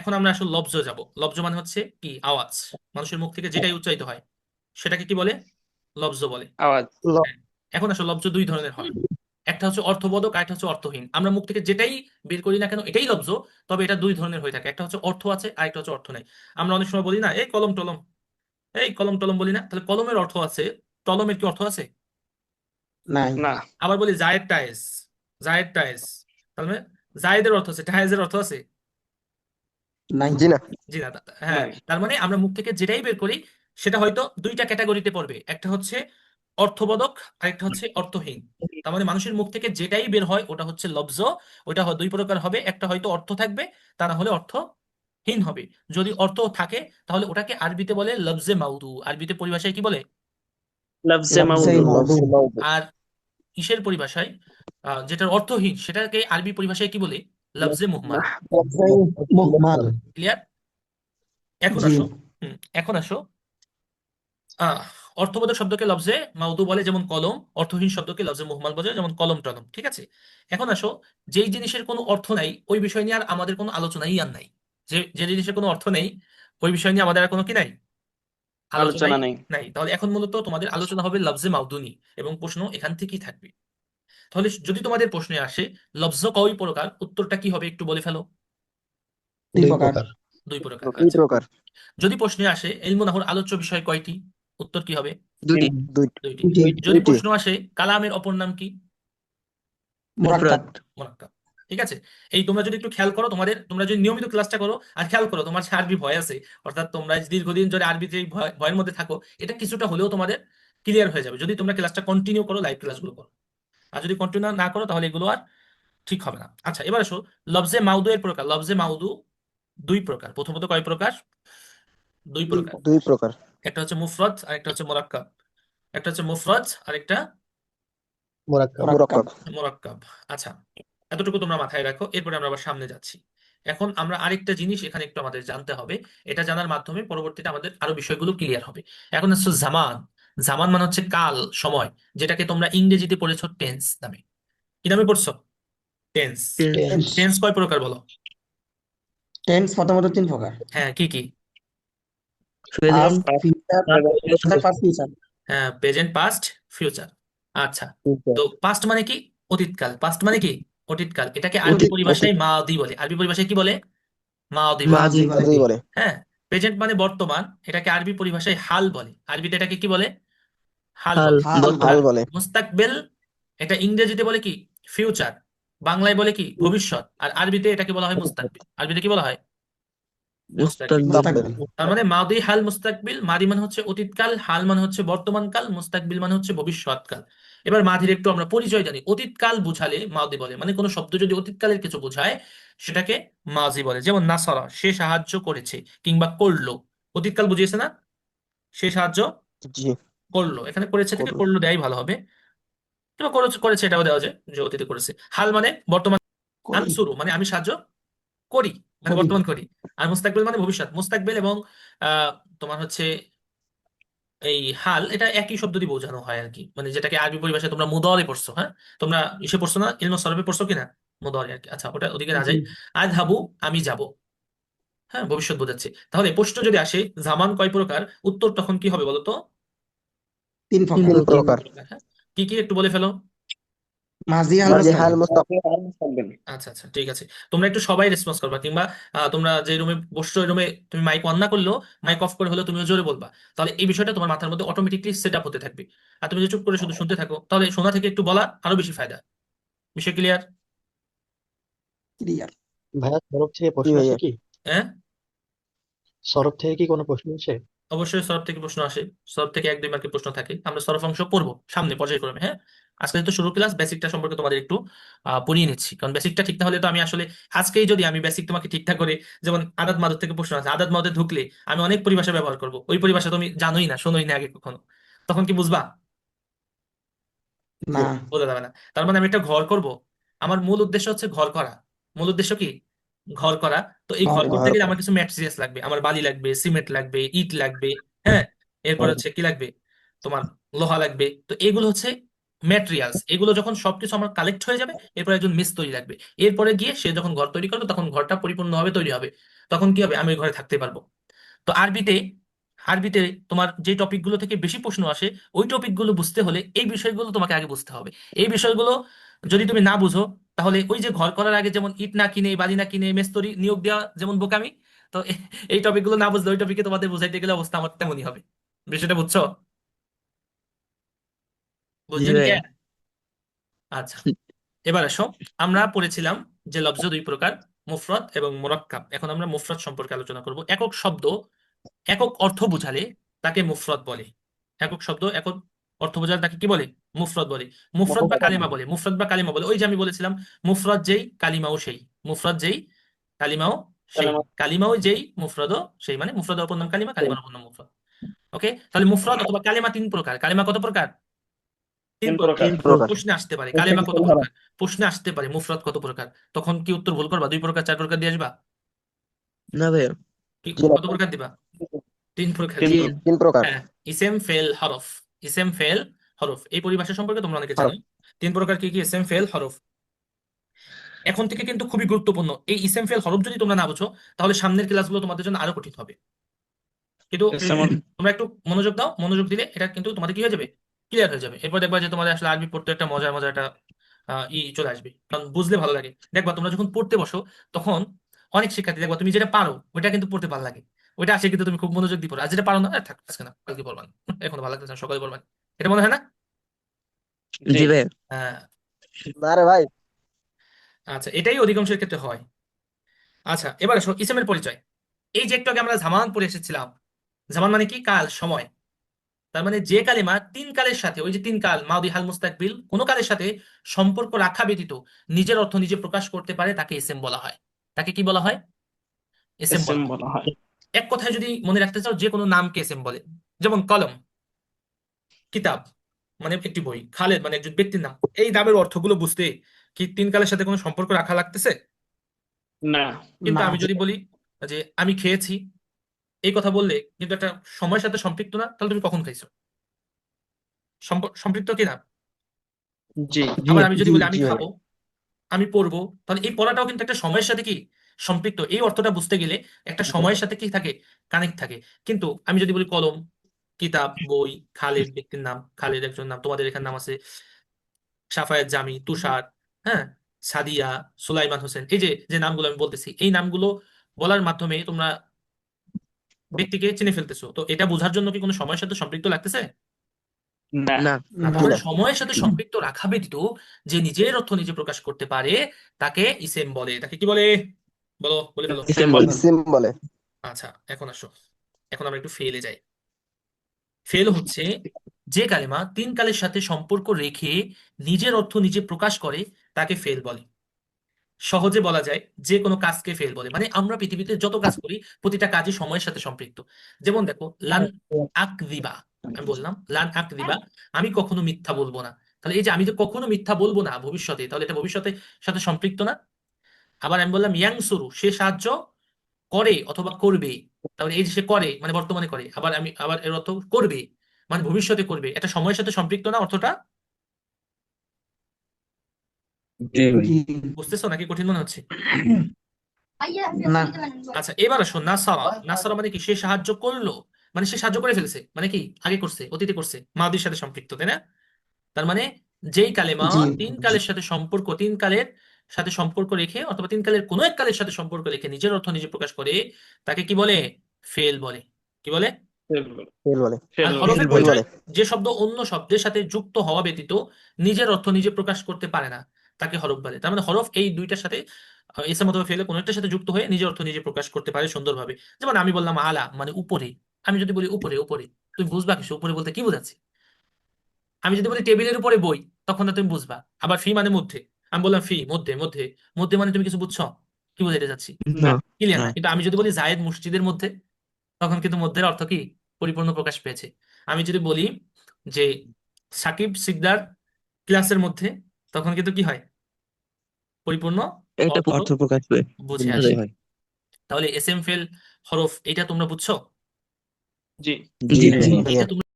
এখন আমরা আসলে লব্জ যাব। লব্জ মানে হচ্ছে কি? আওয়াজ। মানুষের মুখ থেকে যেটাই উচ্চারিত হয় সেটাকে কি বলে? লব্জ বলে। আওয়াজ। এখন আসলে লব্জ দুই ধরনের হয়। একটা হচ্ছে অর্থবোধক আর একটা হচ্ছে অর্থহীন। আমরা মুখ থেকে যেটাই বের করি না কেন এটাই লব্জ তবে এটা দুই ধরনের হয়ে থাকে। একটা হচ্ছে অর্থ আছে আর একটা হচ্ছে অর্থ নাই। আমরা অনেক সময় বলি না এই কলম টলম এই কলম টলম বলি না। তাহলে কলমের অর্থ আছে টলমের কি অর্থ আছে? না। আবার বলি জায়েদ টায়েস জায়েদ টায়েস তাহলে জায়েদের অর্থ আছে টায়েসের অর্থ আছে? নাই জি না জি না হ্যাঁ তার মানে আমরা মুখ থেকে যেটাই বের করি সেটা হয়তো দুইটা ক্যাটাগরিতে পড়বে। একটা হচ্ছে অর্থবোধক আর একটা হচ্ছে অর্থহীন। তার মানে মানুষের মুখ থেকে যেটাই বের হয় ওটা হচ্ছে লব্জ ওটা হয় দুই প্রকার হবে একটা হয়তো অর্থ থাকবে তা না হলে অর্থহীন হবে। যদি অর্থ থাকে তাহলে ওটাকে আরবিতে বলে লফজে মাউদু। আরবিতে পরিভাষায় কি বলে? মাউদু। আর কিসের পরিভাষায়? আহ, যেটার অর্থহীন সেটাকে আরবি পরিভাষায় কি বলে? লফজে মুহমাল মুহমাল ক্লিয়ার এখন জি। আসো। হুম, এখন আসো। আহ অর্থবোধক শব্দকে লফজে মাউদু বলে যেমন কলম অর্থহীন শব্দকে লফজে মুহমাল বলে যেমন কলম টলম ঠিক আছে? এখন আসো যেই জিনিসের কোনো অর্থ নাই ওই বিষয় নিয়ে আর আমাদের কোনো আলোচনাই আর নাই। যে যে জিনিসের কোনো অর্থ নেই ওই বিষয় নিয়ে আমাদের আর কোনো কি নাই? আলোচনা নেই। নাই। তাহলে এখন মূলত তোমাদের আলোচনা হবে লফজে মাউদুনি এবং প্রশ্ন এখান থেকেই থাকবে। তাহলে যদি তোমাদের প্রশ্নে আসে লফজ কয় প্রকার উত্তরটা কি হবে একটু বলে ফেলো? দুই প্রকার। দুই প্রকার। দুই আচ্ছা। প্রকার। যদি প্রশ্নে আসে ইলমু নাহুর আলোচ্য বিষয় কয়টি? উত্তর কি হবে? দুইটি। দুই দুইটি। যদি দুইটি। প্রশ্ন আসে কালামের অপর নাম কি? মুরাক্কাব। মুরাক্কাব। ঠিক আছে? এই তোমরা যদি একটু খেয়াল করো তোমাদের তোমরা যদি নিয়মিত ক্লাসটা করো আর খেয়াল করো তোমার যে আরবি ভয় আছে অর্থাৎ তোমরা দীর্ঘদিন ধরে আরবিতে এই ভয়- ভয়ের মধ্যে থাকো এটা কিছুটা হলেও তোমাদের ক্লিয়ার হয়ে যাবে। যদি তোমরা ক্লাসটা কন্টিনিউ করো লাইভ ক্লাসগুলো করো। আর যদি কন্টিনিউ না করো তাহলে এগুলো আর ঠিক হবে না। আচ্ছা এবার আসো লফজে মাউদু এর প্রকার। লফজে মাউদু দুই প্রকার। প্রথমত কয় প্রকার? দুই প্রকার। দুই প্রকার। একটা হচ্ছে মুফরদ আর একটা হচ্ছে মোরাক্কাব। একটা হচ্ছে মুফরদ আর একটা মুরাক্কাব। মুরাক্কাব। মোরাক্কাব। আচ্ছা এতটুকু তোমরা মাথায় রাখো এরপরে আমরা আবার সামনে যাচ্ছি। এখন আমরা আরেকটা জিনিস এখানে একটু আমাদের জানতে হবে এটা জানার মাধ্যমে পরবর্তীতে আমাদের আরও বিষয়গুলো ক্লিয়ার হবে। এখন হচ্ছে জামান জামান মানে হচ্ছে কাল সময় যেটাকে তোমরা ইংরেজিতে পড়েছো টেন্স নামে। কি নামে পড়ছো? টেন্স টেন্স কয় প্রকার বলো? টেন্স প্রথমত তিন প্রকার। হ্যাঁ কি কি? হ্যাঁ প্রেজেন্ট পাস্ট ফিউচার আচ্ছা তো পাস্ট মানে কি? অতীতকাল। পাস্ট মানে কি? অতীতকাল। এটাকে আরবি পরিভাষায় মাদি বলে। আরবি পরিভাষায় কি বলে? মাদি বলে। হ্যাঁ প্রেজেন্ট মানে বর্তমান এটাকে আরবি পরিভাষায় হাল বলে। আরবিতে এটাকে কি বলে? হাল হাল বলে। হাল হাল বলে। মুস্তাকবেল এটা ইংরেজিতে বলে কি? ফিউচার বাংলায় বলে কি? ভবিষ্যৎ। আর আরবিতে এটাকে বলা হয় মুস্তাকবিল। আরবিতে কি বলা হয়? তার মানে মাদি হাল মুস্তাকবিল মাদি মানে হচ্ছে অতীতকাল হাল মানে হচ্ছে বর্তমানকাল মুস্তাকবিল মানে হচ্ছে ভবিষ্যৎকাল। এবার মাদির একটু আমরা পরিচয় জানি। অতীতকাল বুঝালে মাদি বলে। মানে কোনো শব্দ যদি অতীতকালের কিছু বোঝায় সেটাকে মাজি বলে। যেমন নাসারা সে সাহায্য করেছে কিংবা করল। অতীতকাল বুঝিয়েছে না? সে সাহায্য জি। করল। এখানে করেছে থেকে করল। দেয়াই ভালো হবে। কিংবা করেছে এটাও দেওয়া যায় যে অতীতে করেছে। হাল মানে বর্তমান। আনসুরু মানে আমি সাহায্য করি মানে। বর্তমান করি। আর মুস্তাকবিল মানে ভবিষ্যৎ। মুস্তাকবিল এবং তোমার হচ্ছে এই হাল এটা একই শব্দ দিয়ে বোঝানো হয় আর কি। মানে যেটাকে আরবি পরিভাষায় তোমরা মুদরে পড়ছো হ্যাঁ? তোমরা ইসে পড়ছো না? ইলমু সরফে পড়ছো কিনা? মুদরে আর কি। আচ্ছা ওটা ওদিকে না যাই। আজ হাবু আমি যাব। হ্যাঁ ভবিষ্যৎ বোঝাচ্ছে। তাহলে প্রশ্ন যদি আসে জামান কয় প্রকার? উত্তর তখন কি হবে বলো তিন তিন প্রকার। প্রকার। হ্যাঁ। কি কি একটু বলে ফেলো? মাঝে মুস্তাকবিল মুস্তাকবিল আচ্ছা আচ্ছা ঠিক আছে। তোমরা একটু সবাই রেসপন্স করবা কিংবা আহ, তোমরা যে রুমে বসছো ওই রুমে তুমি মাইক অন না করলেও মাইক অফ করে হলেও তুমিও জোরে বলবা। তাহলে এই বিষয়টা তোমার মাথার মধ্যে অটোমেটিকলি সেট আপ হতে থাকবে। আর তুমি যদি চুপ করে শুধু শুনতে থাকো তাহলে শোনা থেকে একটু বলা আরও বেশি ফায়দা। বিষয় ক্লিয়ার ক্লিয়ার ভাইয়া সরব থেকে প্রশ্ন ভাইয়া। কি? হ্যাঁ? সরব থেকে কি কোনো প্রশ্ন আসে? অবশ্যই সরব থেকে প্রশ্ন আসে। সরব থেকে এক দুই মার্কের প্রশ্ন থাকে। আমরা সরব অংশ পড়ব সামনে পর্যায়ক্রমে হ্যাঁ? আজকে যেহেতু শুরু ক্লাস বেসিকটা সম্পর্কে তোমাদের একটু পড়িয়ে নিচ্ছি। কারণ বেসিকটা ঠিক না হলে তো আমি আসলে আজকেই যদি আমি বেসিক তোমাকে ঠিকঠাক করে যেমন আদাত মাদত থেকে প্রশ্ন আছে আদাত মাদতে ঢুকলে আমি অনেক পরিভাষা ব্যবহার করব। ওই পরিভাষা তুমি জানোই না শোনোই না আগে কখনো। তখন কি বুঝবা? না। বোঝা যাবে না। তার মানে আমি একটা ঘর করব। আমার মূল উদ্দেশ্য হচ্ছে ঘর করা। মূল উদ্দেশ্য কি? ঘর করা তো এই ঘর করতে গেলে আমার কিছু ম্যাটেরিয়ালস লাগবে আমার বালি লাগবে সিমেন্ট লাগবে ইট লাগবে হ্যাঁ? এরপর হচ্ছে কি লাগবে? তোমার লোহা লাগবে। তো এগুলো হচ্ছে ম্যাটেরিয়ালস এগুলো যখন সবকিছু আমার কালেক্ট হয়ে যাবে এরপর একজন মিস্ত্রি লাগবে। এরপরে গিয়ে সে যখন ঘর তৈরি করবে তখন ঘরটা পরিপূর্ণভাবে তৈরি হবে। তখন কি হবে? আমি ওই ঘরে থাকতে পারব। তো আরবিতে আরবিতে তোমার যে টপিকগুলো থেকে বেশি প্রশ্ন আসে ওই টপিকগুলো বুঝতে হলে এই বিষয়গুলো তোমাকে আগে বুঝতে হবে। এই বিষয়গুলো যদি তুমি না বুঝো তাহলে ওই যে ঘর করার আগে যেমন ইট না কিনে বালি না কিনে মেস্তরি নিয়োগ দেওয়া যেমন বোকামি তো এই টপিকগুলো না বুঝলে ওই টপিকে তোমাদের বুঝাইতে গেলে অবস্থা আমার তেমনই হবে। বিষয়টা বুঝছ। আচ্ছা এবার আসো। আমরা পড়েছিলাম যে লফজ দুই প্রকার মুফরদ এবং মুরাক্কাব। এখন আমরা মুফরত সম্পর্কে আলোচনা করব। একক শব্দ একক অর্থ বোঝালে তাকে মুফরদ বলে। একক শব্দ একক অর্থ বোঝালে তাকে কি বলে? মুফরদ বলে মুফরদ বা কালিমা বলে মুফরদ বা কালিমা বলে। ওই যে আমি বলেছিলাম মুফরদ যেই কালিমাও সেই। মুফরদ যেই কালিমাও সেই। কালিমাও। যেই মুফরদও সেই। মানে মুফরদের অপর নাম কালিমা কালিমার অপর নাম মুফরদ ওকে? তাহলে মুফরদ অথবা কালিমা তিন প্রকার। কালিমা কত প্রকার? তিন প্রকার। প্রশ্নে আসতে পারে। কালেমা কত প্রকার? প্রশ্নে আসতে পারে মুফরদ কত প্রকার? তখন কি উত্তর ভুল করবা? দুই প্রকার চার প্রকার দিয়ে আসবা? না ভাইয়া। কি কত প্রকার। দিবা? তিন প্রকার। তিন তিন প্রকার। হ্যাঁ ইসেম ফেল হরফ। ইসেম ফেল হরফ এই পরিভাষা সম্পর্কে তোমরা অনেকে জানো। তিন প্রকার কি কি? ইসেম ফেল হরফ। এখন থেকে কিন্তু খুবই গুরুত্বপূর্ণ এই ইসেম ফেল হরফ যদি তোমরা না বুঝো তাহলে সামনের ক্লাসগুলো তোমাদের জন্য আরও কঠিন হবে। কিন্তু তোমরা একটু মনোযোগ দাও মনোযোগ দিলে এটা কিন্তু তোমাদের কি হয়ে যাবে? ক্লিয়ার হয়ে যাবে। এরপর দেখবা যে তোমাদের আসলে আরবি পড়তে একটা মজার মজার একটা ই চলে আসবে। কারণ বুঝলে ভালো লাগে। দেখবা তোমরা যখন পড়তে বসো তখন অনেক শিক্ষার্থী দেখবা তুমি যেটা পারো ওইটা কিন্তু পড়তে ভালো লাগে। ওইটা আসে কিন্তু তুমি খুব মনোযোগ দিয়ে পড়ো। আর যেটা পারো না থাক আজকে না কালকে পড়বা না। এখন ভালো লাগতেছে না সকালে পড়বা। এটা মনে হয় না? জি হ্যাঁ। না রে ভাই। আচ্ছা এটাই অধিকাংশের ক্ষেত্রে হয়। আচ্ছা এবার আসো ইসেমের পরিচয়। এই যে একটু আগে আমরা জামান পড়ে এসেছিলাম জামান মানে কি? কাল সময়। তার মানে যে কালেমা তিন কালের সাথে ওই যে তিন কাল মাউদি হাল মুস্তাকবিল কোন কালের সাথে সম্পর্ক রাখা ব্যতীত নিজের অর্থ নিজে প্রকাশ করতে পারে তাকে এসএম বলা হয়। তাকে কি বলা হয়? এসএম বলা হয়। বলা হয়। এক কথায় যদি মনে রাখতে চাও যে কোনো নামকে এসএম বলে। যেমন কলম। কিতাব মানে একটি বই খালেদ মানে একজন ব্যক্তির নাম। এই নামের অর্থগুলো বুঝতে কি তিন কালের সাথে কোনো সম্পর্ক রাখা লাগতেছে? না কিন্তু আমি যদি বলি যে আমি খেয়েছি এই কথা বললে কিন্তু একটা সময়ের সাথে সম্পৃক্ত না তাহলে তুমি কখন খাইছো? সম্পৃক্ত কি না? জি আবার আমি যদি বলি আমি খাব আমি পড়ব তাহলে এই পড়াটাও কিন্তু একটা সময়ের সাথে কি সম্পৃক্ত? এই অর্থটা বুঝতে গেলে একটা সময়ের সাথে কি থাকে কানেক্ট থাকে। কিন্তু আমি যদি বলি কলম কিতাব বই খালেদ ব্যক্তির নাম খালেদ একজন নাম তোমাদের এখানে নাম আছে সাফায়েত জামি তুষার হ্যাঁ? সাদিয়া সুলাইমান হোসেন এই যে যে নামগুলো আমি বলতেছি এই নামগুলো বলার মাধ্যমে তোমরা ব্যক্তিকে চিনে ফেলতেছো। তো এটা বোঝার জন্য কি কোনো সময়ের সাথে সম্পৃক্ত লাগতেছে? না। না। সময়ের সাথে সম্পৃক্ত রাখা ব্যতীত যে নিজের অর্থ নিজে প্রকাশ করতে পারে তাকে ইসেম বলে। তাকে কি বলে? বলো বলে ফেলো। ইসেম বলে। আচ্ছা এখন আসো। এখন আমরা একটু ফেলে যাই। ফেল হচ্ছে যে কালেমা তিন কালের সাথে সম্পর্ক রেখে নিজের অর্থ নিজে প্রকাশ করে, তাকে ফেল বলে। সহজে বলা যায় যে কোনো কাজকে ফেল বলে। মানে আমরা পৃথিবীতে যত কাজ করি, প্রতিটা কাজই সময়ের সাথে সম্পৃক্ত। যেমন দেখো, লান আকদিবা, আমি বললাম, লান আকদিবা, আমি কখনো মিথ্যা বলব না। তাহলে এই যে আমি যে কখনো মিথ্যা বলব না ভবিষ্যতে, তাহলে এটা ভবিষ্যতের সাথে সম্পৃক্ত না? আবার আমি বললাম ইয়াং ইয়াংসুরু, সে সাহায্য করে অথবা করবে। তাহলে এই যে সে করে মানে বর্তমানে করে আবার আমি আবার এর অর্থ করবে মানে ভবিষ্যতে করবে। এটা সময়ের সাথে সম্পৃক্ত না অর্থটা? জি বুঝতেছো নাকি কঠিন মনে হচ্ছে? না। আচ্ছা এবার আসো নাসারা। নাসারা মানে কি? সে সাহায্য করল মানে সে সাহায্য করে ফেলেছে মানে কি? আগে করছে অতীতে করছে মাদির সাথে সম্পৃক্ত তাই না? তার মানে যেই কালেমা জি। তিন কালের সাথে সম্পর্ক তিন কালের সাথে সম্পর্ক রেখে অথবা তিন কালের কোনো এক কালের সাথে সম্পর্ক রেখে নিজের অর্থ নিজে প্রকাশ করে তাকে কি বলে? ফেল বলে। কি বলে? যে শব্দ অন্য শব্দের সাথে যুক্ত হওয়া ব্যতীত নিজের অর্থ নিজে প্রকাশ করতে পারে না তাকে হরফ বলে। তার মানে হরফ এই দুইটার সাথে আহ, এসএম অথবা ফেলে কোনো একটার সাথে যুক্ত হয়ে নিজের অর্থ নিজে প্রকাশ করতে পারে সুন্দরভাবে। যেমন আমি বললাম আলা মানে উপরে। আমি যদি বলি উপরে উপরে তুমি বুঝবা কিছু? উপরে বলতে কি বোঝাচ্ছি? আমি যদি বলি টেবিলের উপরে বই তখন তুমি বুঝবা। আবার ফি মানে মধ্যে। আমি বললাম ফি মধ্যে মধ্যে মধ্যে মানে তুমি কিছু বুঝছ? কি বোঝাতে যাচ্ছি না ক্লিয়ার না। কিন্তু আমি যদি বলি জায়েদ মসজিদের মধ্যে তখন কিন্তু মধ্যের অর্থ কি? পরিপূর্ণ প্রকাশ পেয়েছে। আমি যদি বলি যে সাকিব সিকদার ক্লাসের মধ্যে তখন কিন্তু কি হয়? পরিপূর্ণ এটা অর্থ অর্থ প্রকাশ পেয়ে বুঝে আসে। হয়। তাহলে এস এম ফেল হরফ এটা তোমরা বুঝছ? জি। জি জি। এটা তোমরা